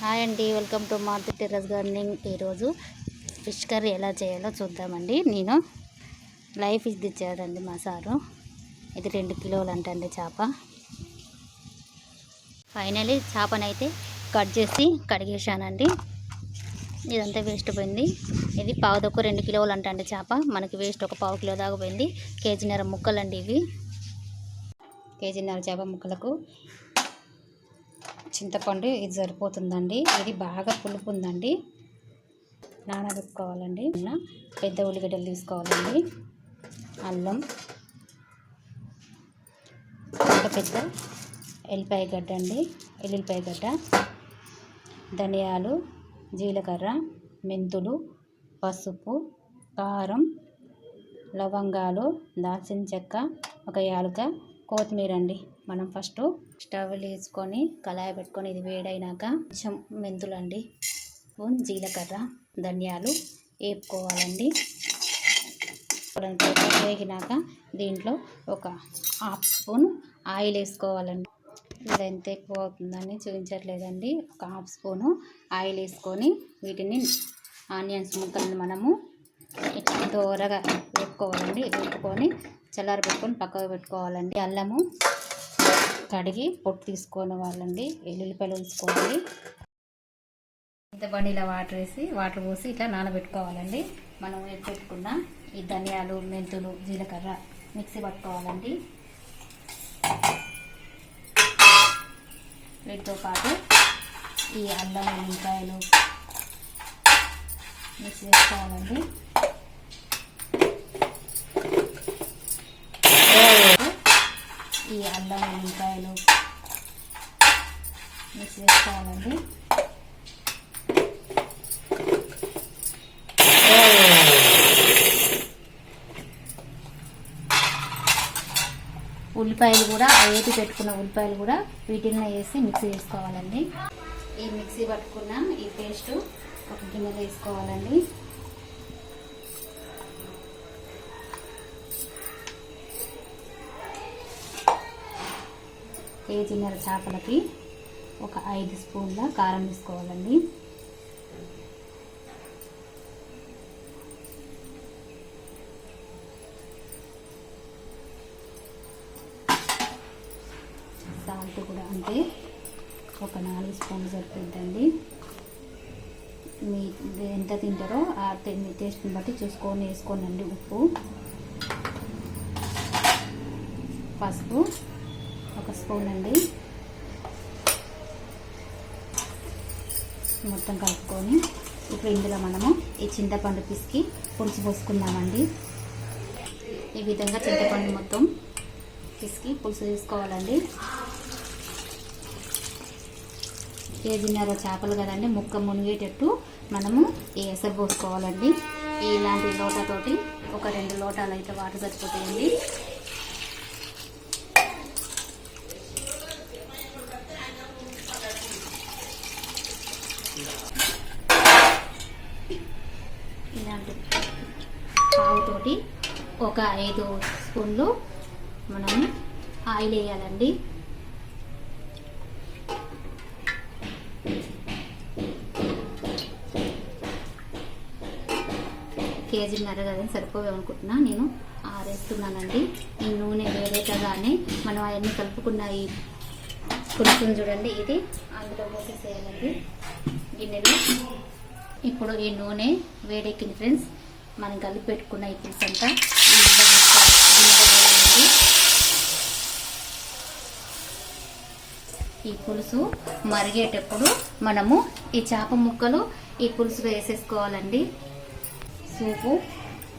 Hi అండి welcome to Marthi terrace gardening. ఈరోజు fish curry ఎలా చేయాలో చూద్దామండి. నేను లైఫ్ ఇది తెచ్చాడండి మా సారు. ఇది రెండు కిలోలు అంటండి చేప. ఫైనలీ చేపనైతే కట్ చేసి కడిగేశానండి. ఇదంతా వేస్ట్ పోయింది. ఇది పావుదొక్క రెండు కిలోలు అంటండి చేప. మనకి వేస్ట్ ఒక పావు కిలో దాకా పోయింది. కేజీన్నర ముక్కలండి ఇవి. కేజీన్నర చేప ముక్కలకు చింతపండు ఇది సరిపోతుందండి. ఇది బాగా పులుపు ఉందండి నానబెట్టుకోవాలండి పెద్ద ఉల్లిగడ్డలు తీసుకోవాలండి. అల్లం. ఒక పెద్ద ఎల్లిపాయ గడ్డ అండి. ఎల్లుల్లిపాయ గడ్డ. ధనియాలు జీలకర్ర మెంతులు పసుపు కారం లవంగాలు దాల్చిన చెక్క ఒక యాలుక కొత్తిమీర అండి మనం ఫస్ట్ స్టవ్ వేసుకొని కళాయి పెట్టుకొని ఇది వేడైనాక కొంచెం మెంతులండి స్పూన్ జీలకర్ర ధనియాలు వేపుకోవాలండి. వేగినాక దీంట్లో ఒక హాఫ్ స్పూన్ ఆయిల్ వేసుకోవాలండి. ఇది ఎంత ఎక్కువ అవుతుందని చూపించట్లేదండి. ఒక హాఫ్ స్పూను ఆయిల్ వేసుకొని వీటిని ఆనియన్స్ ముక్కలను మనము దోరగా వేపుకోవాలండి. వేపుకొని చల్లారి పెట్టుకొని పక్కకు పెట్టుకోవాలండి. అల్లము కడిగి పొట్టు తీసుకొని వాళ్ళండి ఎల్లుల్లిపాయలు తీసుకోవాలి ఇంత బండిలో వాటర్ వేసి వాటర్ పోసి ఇట్లా నానబెట్టుకోవాలండి. మనం వేసి పెట్టుకున్న? ఈ ధనియాలు మెంతులు జీలకర్ర మిక్సీ పట్టుకోవాలండి. వీటితో పాటు ఈ అల్లం ఉల్లిపాయలు మిక్స్ చేసుకోవాలండి ఈ అల్లం ఉల్లిపాయలు మిక్స్ చేసుకోవాలండి. ఉల్లిపాయలు కూడా వేపి పెట్టుకున్న ఉల్లిపాయలు కూడా వీటిని వేసి మిక్సీ చేసుకోవాలండి. ఈ మిక్సీ పట్టుకున్న ఈ పేస్ట్ ఒక గిన్నెలో వేసుకోవాలండి. కేజీన్నర చేపలకి ఒక ఐదు స్పూన్ల కారం వేసుకోవాలండి సాల్ట్ కూడా అంటే ఒక నాలుగు స్పూన్లు సరిపోద్దండి. మీ ఎంత తింటారో ఆ మీ టేస్ట్ని బట్టి చూసుకొని వేసుకోనండి ఉప్పు. పసుపు. ఒక స్పూన్ అండి. మొత్తం కలుపుకొని ఇప్పుడు ఇందులో మనము ఈ చింతపండు పిసికి పులుసు పోసుకుందామండి. ఈ విధంగా చింతపండు మొత్తం పిసికి పులుసు తీసుకోవాలండి. కేజీన్నర చేపలు కదండి ముక్క మునిగేటట్టు మనము ఈ ఎసరు పోసుకోవాలండి. ఇలాంటి లోటతోటి ఒక రెండు లోటాలు అయితే వాటర్ సరిపోతాయండి ఇలాంటి పావుతోటి ఒక ఐదు స్పూన్లు మనం ఆయిల్ వేయాలండి. కేజీన్నర కదా సరిపోవే అనుకుంటున్నా. నేను ఆరేస్తున్నానండి. ఈ నూనె వేరేటగానే మనం అవన్నీ కలుపుకున్న ఈ పులుసుని చూడండి ఇది అందులో పోసేసేయాలండి గిన్నెలో ఇప్పుడు ఈ నూనె వేడెక్కింది ఫ్రెండ్స్. మనం కలిపి పెట్టుకున్న ఈ పులుసు అంతా ఈ పులుసు మరిగేటప్పుడు మనము ఈ చేప ముక్కలు ఈ పులుసులో వేసేసుకోవాలండి. సూపు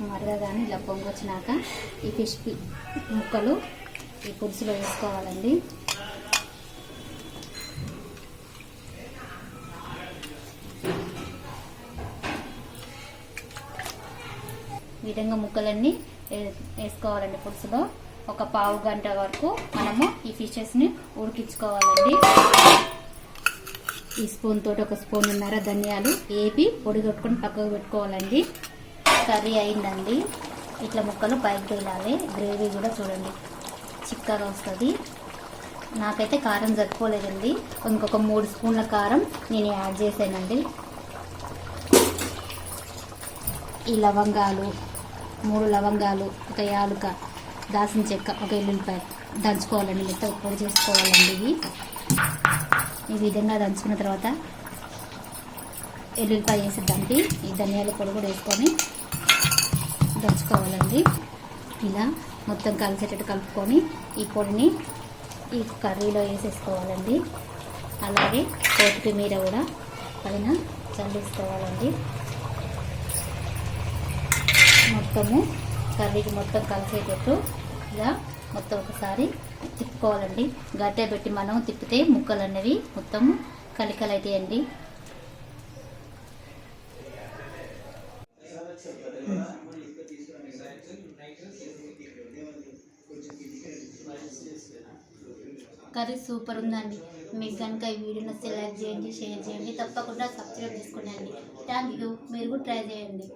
మరగగానే ఇలా పొంగొచ్చినాక ఈ ఫిష్ ముక్కలు ఈ పులుసులో వేసుకోవాలండి. విధంగా ముక్కలన్నీ వేసుకోవాలండి పులుసులో. ఒక పావు గంట వరకు మనము ఈ ఫిషెస్ని ఉడికించుకోవాలండి. ఈ స్పూన్ తోటి ఒక స్పూన్ ఉన్నర ధనియాలు వేపి పొడి కొట్టుకొని పక్కకు పెట్టుకోవాలండి. కర్రీ అయిందండి. ఇట్లా ముక్కలు పైకి తేలాలి. గ్రేవీ కూడా చూడండి. చిక్కగా వస్తుంది. నాకైతే కారం సరిపోలేదండి. ఇంకొక మూడు స్పూన్ల కారం నేను యాడ్ చేశానండి. ఈ లవంగాలు మూడు లవంగాలు ఒక యాలుక దాసిన చెక్క ఒక ఎల్లుల్లిపాయ దంచుకోవాలండి మొత్తం పొడి చేసుకోవాలండి ఇవి ఈ విధంగా దంచుకున్న తర్వాత ఎల్లుల్లిపాయ వేసి దంపి ఈ ధనియాల పొడి కూడా వేసుకొని దంచుకోవాలండి. ఇలా మొత్తం కలిసేటట్టు కలుపుకొని ఈ పొడిని ఈ కర్రీలో వేసేసుకోవాలండి. అలాగే కొత్తిమీర కూడా పైన చల్లేసుకోవాలండి. మొత్తము కర్రీకి మొత్తం కలిసేటట్టు ఇలా మొత్తం ఒకసారి తిప్పుకోవాలండి. గడ్డ పెట్టి మనం తిప్పితే ముక్కలు అనేవి మొత్తం కలికలు అవుతాయండి కర్రీ సూపర్ ఉందండి. మీకు కనుక ఈ వీడియో నచ్చితే లైక్ చేయండి షేర్ చేయండి. తప్పకుండా సబ్స్క్రైబ్ చేసుకోండి థ్యాంక్ యూ మీరు కూడా ట్రై చేయండి.